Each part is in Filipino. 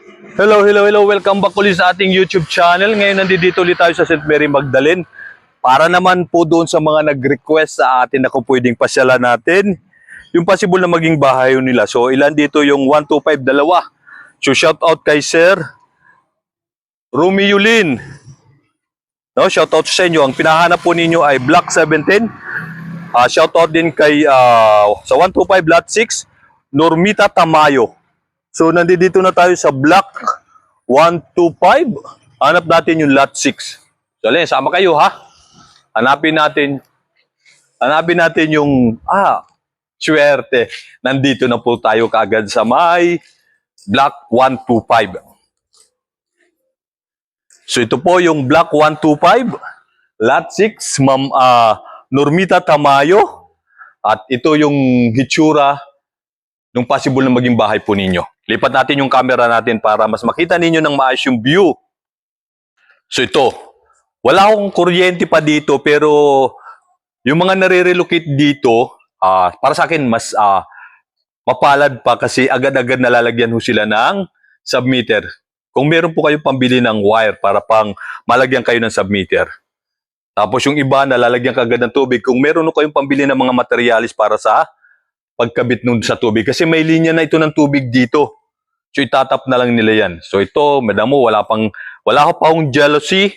Hello, hello, hello. Welcome back ulit sa ating YouTube channel. Ngayon nandito ulit tayo sa St. Mary Magdalene. Para naman po doon sa mga nag-request sa atin na kung pwedeng pasyalan natin, yung possible na maging bahay nila. So ilan dito yung 125 dalawa. So shout out kay Sir Romeo Lin. No, shout out sa inyo. Ang pinahanap po ninyo ay Block 17. Ah, shout out din kay ah, sa 125 lot 6, Normita Tamayo. So nandito na tayo sa block 125. Hanap natin yung lot 6. So Len, sama kayo ha. Hanapin natin hanapin natin yung ah, swerte. Nandito na po tayo kaagad sa may block 125. So ito po yung block 125, lot 6, Ma'am ah, Normita Tamayo. At ito yung hitsura ng possible na maging bahay po ninyo. Lipat natin yung camera natin para mas makita ninyo ng maayos yung view. So ito, wala akong kuryente pa dito pero yung mga nare-relocate dito, ah, para sa akin mas ah, mapalad pa kasi agad-agad nalalagyan ho sila ng submeter. Kung meron po kayo pambili ng wire para pang malagyan kayo ng submeter. Tapos yung iba nalalagyan kagad ng tubig. Kung meron ho kayong pambili ng mga materialis para sa pagkabit nun sa tubig. Kasi may linya na ito ng tubig dito. So itatap na lang nila yan. So ito, madam mo, wala pang, wala ko pa akong jealousy,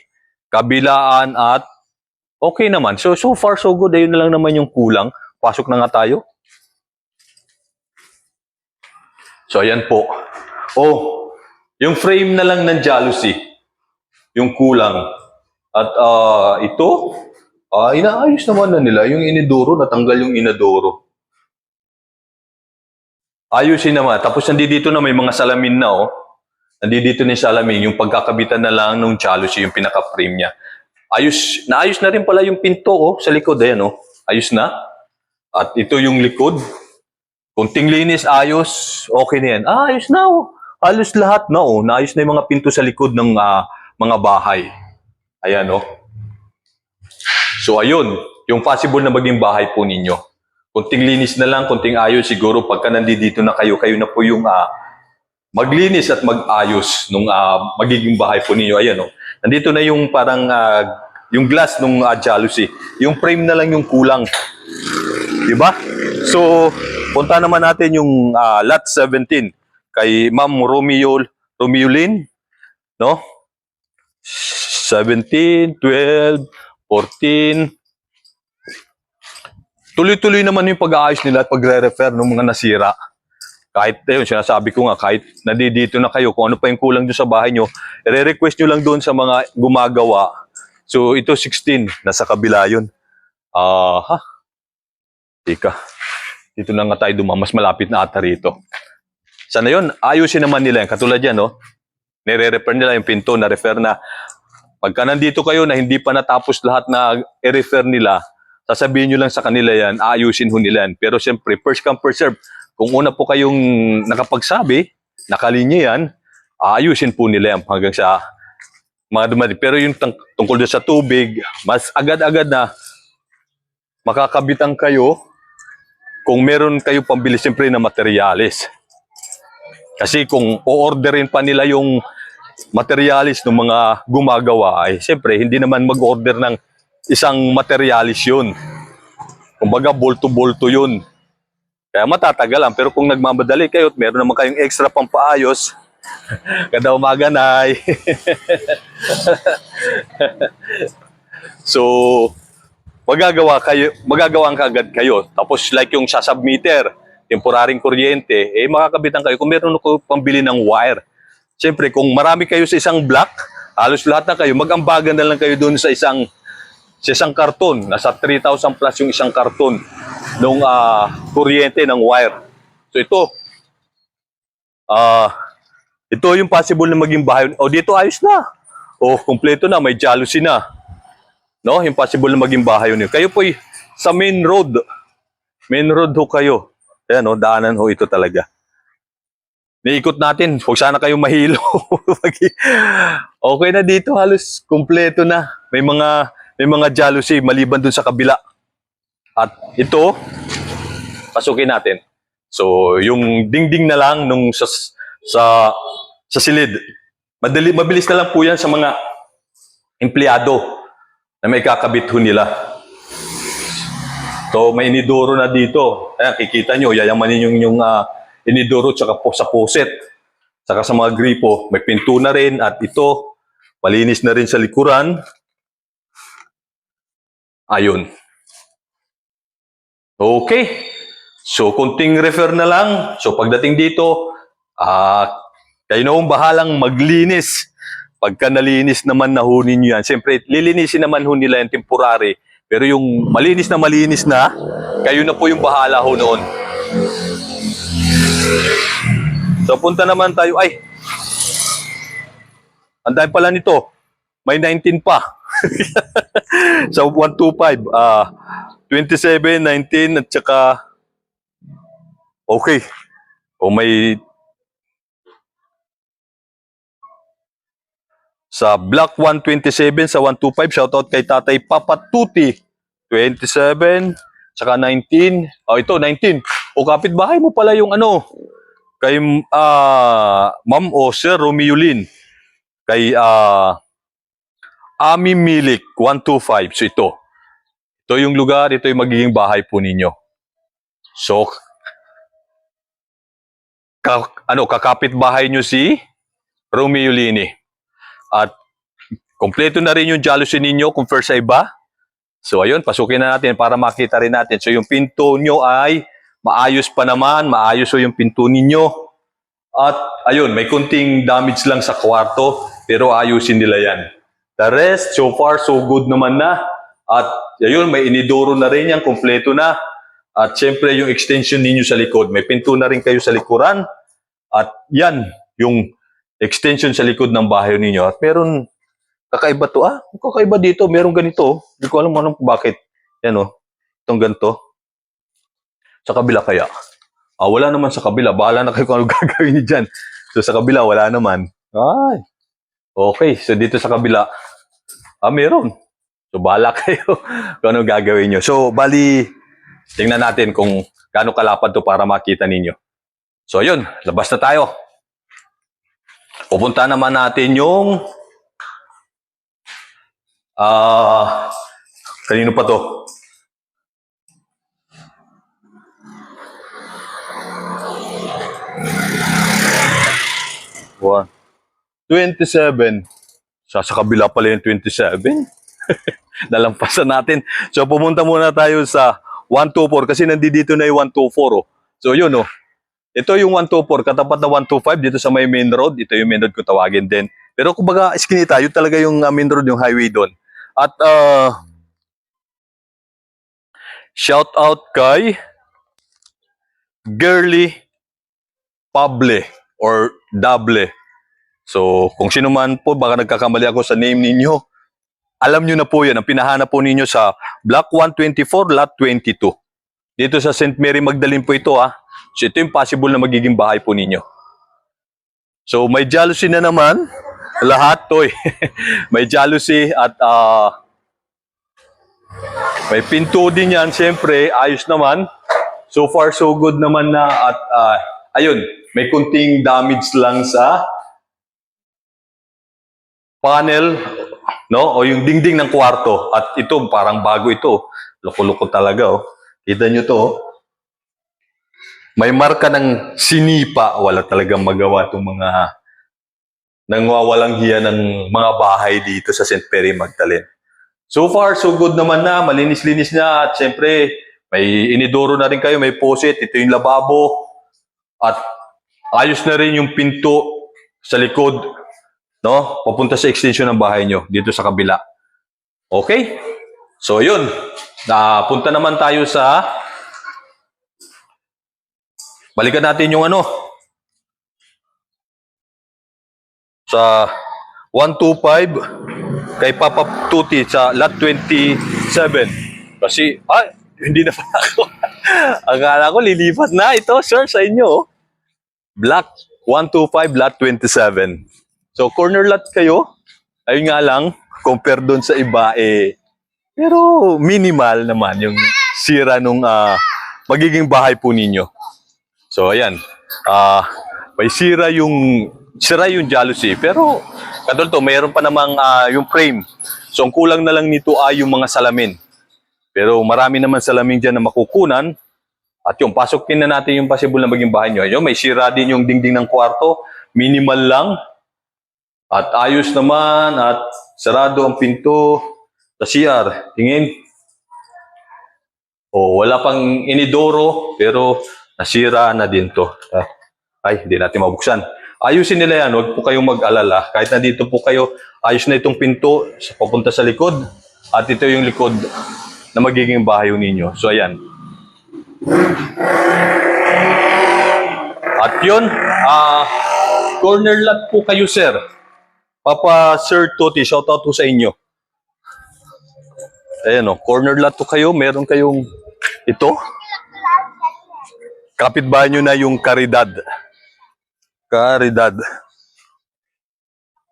kabilaan at okay naman. So, so far so good. Ayun na lang naman yung kulang. Pasok na nga tayo. So ayan po. Oh, yung frame na lang ng jealousy. Yung kulang. At ah, ito, ah, inaayos naman na nila. Yung inidoro, natanggal yung inadoro. Ayusin naman. Tapos nandito na may mga salamin na oh. Nandito na yung salamin, yung pagkakabitan na lang ng jealousy, yung pinaka-frame niya. Ayos, naayos na rin pala yung pinto oh, sa likod. Ayan oh. Ayos na. At ito yung likod. Kunting linis, ayos, okay na yan. Ah, ayos na oh. Halos lahat na oh. Naayos na yung mga pinto sa likod ng ah, mga bahay. Ayan oh. So ayun, yung possible na maging bahay po ninyo. Kunting linis na lang, kunting ayos siguro pagka nandito na kayo, kayo na po yung ah, maglinis at mag-ayos nung ah, magiging bahay po ninyo. Ayan oh. Nandito na yung parang ah, yung glass nung ah, jealousy. Yung frame na lang yung kulang. 'Di ba? So, punta naman natin yung ah, lot 17 kay Ma'am Romeo Romeo Lin, no? 17, 12, 14. Tuloy-tuloy naman yung pag-aayos nila at pagre-refer ng mga nasira. Kahit, ayun, sinasabi ko nga, kahit nandito na kayo, kung ano pa yung kulang doon sa bahay nyo, i-request nyo lang doon sa mga gumagawa. So, ito 16, nasa kabila yun. Ah, ha? Tika. Dito na nga tayo duma, mas malapit na ata rito. Sana yun, ayusin naman nila yan. Katulad yan, no? Nire-refer nila yung pinto, na-refer na. Pagka nandito kayo na hindi pa natapos lahat na i-refer nila, sasabihin nyo lang sa kanila yan, aayusin ho nila yan. Pero siyempre, first come, first serve. Kung una po kayong nakapagsabi, nakalinya yan, aayusin po nila yan hanggang sa mga dumating. Pero yung tungkol sa tubig, mas agad-agad na makakabitan kayo kung meron kayo pambili siyempre na materialis. Kasi kung o-orderin pa nila yung materialis ng mga gumagawa, ay siyempre hindi naman mag-order ng isang materialis yun. Kumbaga, bolto-bolto yun. Kaya matatagalan. Pero kung nagmamadali kayo at meron naman kayong extra pampaayos, kada umaga na so, magagawa kayo, magagawa ka agad kayo. Tapos like yung sa submeter, temporaring kuryente, eh makakabitan kayo kung meron ko pambili ng wire. Siyempre, kung marami kayo sa isang block, halos lahat na kayo, mag-ambagan na lang kayo doon sa isang sa isang karton. Nasa 3,000 plus yung isang karton ng ah, kuryente ng wire. So ito, ah, ito yung possible na maging bahay. O dito ayos na. O kumpleto na, may jealousy na. No, yung possible na maging bahay yun. Kayo po sa main road. Main road ho kayo. Ayan o, daanan ho ito talaga. Niikot natin. Huwag sana kayo mahilo. okay na dito halos kumpleto na. May mga may mga jealousy maliban dun sa kabila. At ito, pasukin natin. So, yung dingding na lang nung sa sa sa silid. Madali, mabilis na lang po yan sa mga empleyado na may kakabit ho nila. So, may inidoro na dito. Ayan, kikita nyo, yayamanin yung, yung ah, inidoro tsaka po sa poset. Saka sa mga gripo, may pinto na rin at ito, malinis na rin sa likuran. Ayun. Okay. So, kunting refer na lang. So, pagdating dito, ah, kayo na hong bahalang maglinis. Pagka nalinis naman na ho ninyo yan, siyempre, lilinisin naman ho nila yung temporary. Pero yung malinis na malinis na, kayo na po yung bahala ho noon. So, punta naman tayo. Ay, ang dami pala nito. May 19 pa. So, 125. Ah, 27, 19, at saka... Okay. O may... Sa Block 127 sa 125, shoutout kay Tatay Papa Tuti. 27, saka 19. Oh, ito, 19. O kapitbahay mo pala yung ano, kay ah Ma'am o Sir Romeo Lin. Kay ah Ami Milik 125. So ito. Ito yung lugar, ito yung magiging bahay po ninyo. So ka, ano, kakapit bahay nyo si Romeo Lini. At kompleto na rin yung jealousy ninyo kung first ay ba. So ayun, pasukin na natin para makita rin natin. So yung pinto nyo ay maayos pa naman, maayos so yung pinto ninyo. At ayun, may kunting damage lang sa kwarto, pero ayusin nila yan. The rest, so far, so good naman na. At ayun, may inidoro na rin yan, kompleto na. At syempre, yung extension ninyo sa likod. May pinto na rin kayo sa likuran. At yan, yung extension sa likod ng bahay ninyo. At meron, kakaiba to. Ah, kakaiba dito. Meron ganito. Hindi ko alam anong bakit. Yan oh. Itong ganito. Sa kabila kaya. Ah, wala naman sa kabila. Bahala na kayo kung ano gagawin niyo dyan. So sa kabila, wala naman. Ay. Okay. So dito sa kabila, ah, meron. So bahala kayo kung ano gagawin nyo. So bali, tingnan natin kung gaano kalapad to para makita ninyo. So ayun, labas na tayo. Pupunta naman natin yung ah kanino pa to? 27. Sa, sa kabila pala yung 27. Nalampasan natin. So pumunta muna tayo sa 124 kasi nandito na yung 124. Oh. So yun oh. Ito yung 124, katapat na 125 dito sa may main road. Ito yung main road kung tawagin din. Pero kumbaga, iskinita, yun talaga yung uh, main road, yung highway doon. At uh, shout out kay Girly Pable or Dable. So, kung sino man po, baka nagkakamali ako sa name ninyo, alam nyo na po yan. Ang pinahanap po ninyo sa Block 124, Lot 22. Dito sa St. Mary Magdalene po ito ah. So, ito yung possible na magiging bahay po ninyo. So, may jealousy na naman. Lahat to eh. may jealousy at ah, may pinto din yan. Siyempre, ayos naman. So far, so good naman na. At ah, ayun, may kunting damage lang sa panel, no? O yung dingding ng kwarto. At ito, parang bago ito. Loko-loko talaga, oh. Kita nyo to, oh. May marka ng sinipa. Wala talagang magawa itong mga nangwawalang hiya ng mga bahay dito sa St. Mary Magdalene. So far, so good naman na. Malinis-linis na. At syempre, may inidoro na rin kayo. May posit. Ito yung lababo. At ayos na rin yung pinto sa likod. No? Papunta sa extension ng bahay nyo. Dito sa kabila. Okay? So, yun. Napunta naman tayo sa Balikan natin yung ano. Sa 125 kay Papa Tuti sa lot 27. Kasi, ah, hindi na pala ako. Akala ko lilipat na ito, sir, sa inyo. Block 125, lot 27. So, corner lot kayo. Ayun nga lang, compare doon sa iba, eh, pero minimal naman yung sira nung ah, magiging bahay po ninyo. So, ayan. Ah, may sira yung sira yung jealousy. Pero, katulad to, mayroon pa namang ah, yung frame. So, ang kulang na lang nito ay yung mga salamin. Pero marami naman salamin dyan na makukunan. At yung pasukin na natin yung possible na maging bahay nyo. Ayun, may sira din yung dingding ng kwarto. Minimal lang. At ayos naman. At sarado ang pinto. Sa CR. Tingin. Oh, wala pang inidoro. Pero nasira na din to. Ah, Ay, hindi natin mabuksan. Ayusin nila yan. Huwag po kayong mag-alala. Kahit nandito po kayo, ayos na itong pinto sa papunta sa likod. At ito yung likod na magiging bahay ninyo. So, ayan. At yun, ah, corner lot po kayo, sir. Papa Sir Toti, shout out po sa inyo. Ayan o, corner lot po kayo. Meron kayong ito. Kapitbahay nyo na yung karidad. Karidad.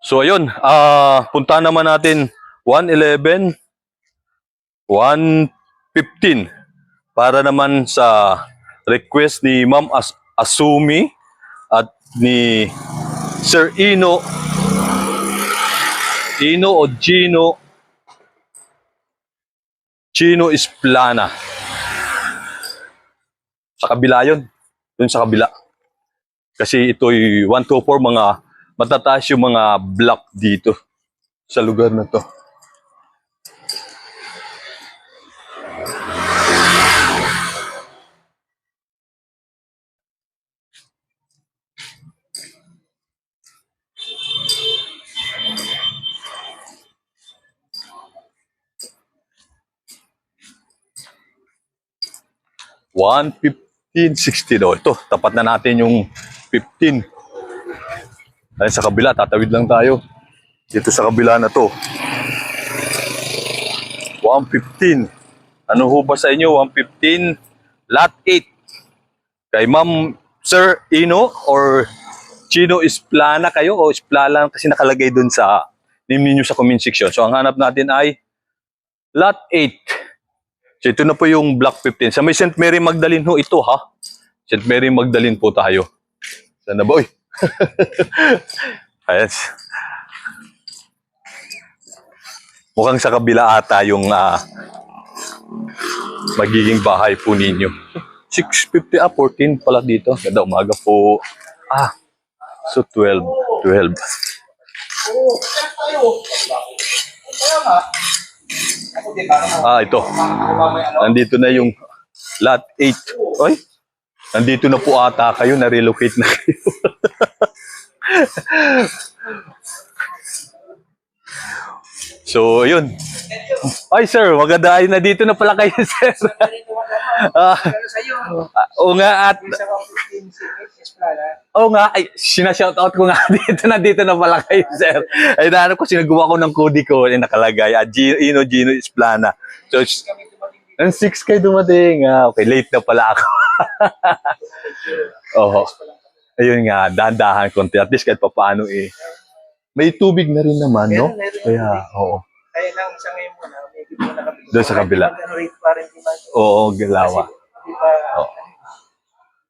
So ayun, ah punta naman natin 111, 115 para naman sa request ni Ma'am As Asumi at ni Sir Ino Ino o Gino Chino Isplana. Sa kabila yun. Dun sa kabila. Kasi ito'y 1 to 4 mga matataas yung mga block dito sa lugar na to. One fifteen sixty daw. Ito, tapat na natin yung 15. Ay, sa kabila, tatawid lang tayo. Dito sa kabila na to. 115. Ano ho ba sa inyo? 115, lot 8. Kay Ma'am Sir Ino or Chino Isplana kayo o Isplana kasi nakalagay dun sa name ninyo sa comment section. So ang hanap natin ay lot 8. So ito na po yung block 15. Sa may St. Mary Magdalene ho ito ha. St. Mary Magdalene po tayo. Sana ba? Uy. Ayan. Mukhang sa kabila ata yung ah, magiging bahay po ninyo. 6.50 ah, 14 pala dito. Ganda umaga po. Ah, so 12. 12. Ah, ito. Nandito na yung lot 8. Oy, nandito na po ata kayo, na-relocate na kayo. so, yun. Ay, sir, maganda ay nandito na pala kayo, sir. Ah, oo nga, at Oo nga, ay, sinashoutout ko nga dito na dito na pala kayo, sir. Ay, naano ko, sinagawa ko ng kodi ko, ay nakalagay, ah, Gino, Ino, Gino Isplana. So, ang 6 kayo dumating. Ah, okay, late na pala ako. Oo. Ayun nga, dahan-dahan konti. At least kahit pa paano eh. May tubig na rin naman, no? Kaya, oo. Kaya lang sa ngayon muna, medyo muna kami. Doon sa kabila. Oo, galawa. Oo.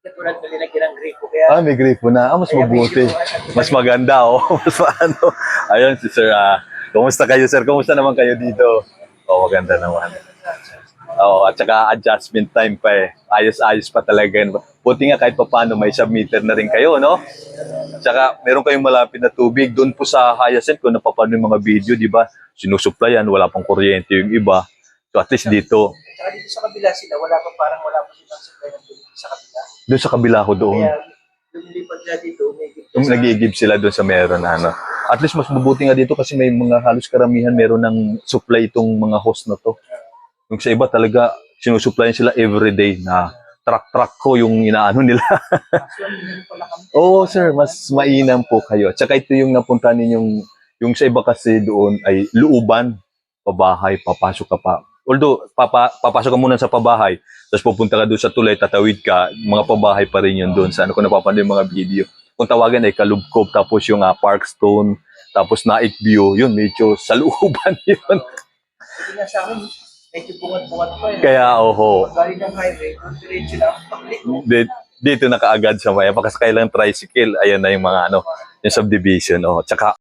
Katulad na nilagyan ng gripo. Kaya, Ah, may gripo na. Ah, mas mabuti. Mas maganda, oh. Mas maano. Ayun, si Sir, ah, kumusta kayo, Sir? Kumusta naman kayo dito? Oh, maganda naman. Oo, at saka adjustment time pa eh. Ayos-ayos pa talaga. Buti nga kahit pa paano may submitter na rin kayo, no? Tsaka meron kayong malapit na tubig. Doon po sa Hyacinth, kung napapanood yung mga video, di ba? Sinusupplyan, wala pang kuryente yung iba. So at least dito, Tsaka dito sa kabila sila, wala pa parang wala pa silang supply ng tubig sa kabila. doon sa kabila ko doon. Kaya, lumilipad na dito, may Yung nag-i-give sila doon sa meron na ano. At least mas mabuti nga dito kasi may mga halos karamihan meron ng supply itong mga host na to. Yung sa iba talaga sinusupplyan sila everyday na truck-truck ko yung inaano nila. Oo sir, mas mainam po kayo. At saka ito yung napunta ninyong, yung sa iba kasi doon ay looban, pabahay, papasok ka pa. Although, papa, papasok ka muna sa pabahay, tapos pupunta ka doon sa tulay, tatawid ka, mga pabahay pa rin yun doon. Sa ano ko napapanood yung mga video. Kung tawagan ay Kalubkob, tapos yung uh, Parkstone, tapos Naik View, yun, medyo sa looban yun. Medyo bungat-bungat pa eh. Kaya, oho, Galing ng highway, diretso lang. Dito na kaagad sa maya. Pakasakay lang tricycle, ayan na yung mga ano. Yung subdivision, oh. Tsaka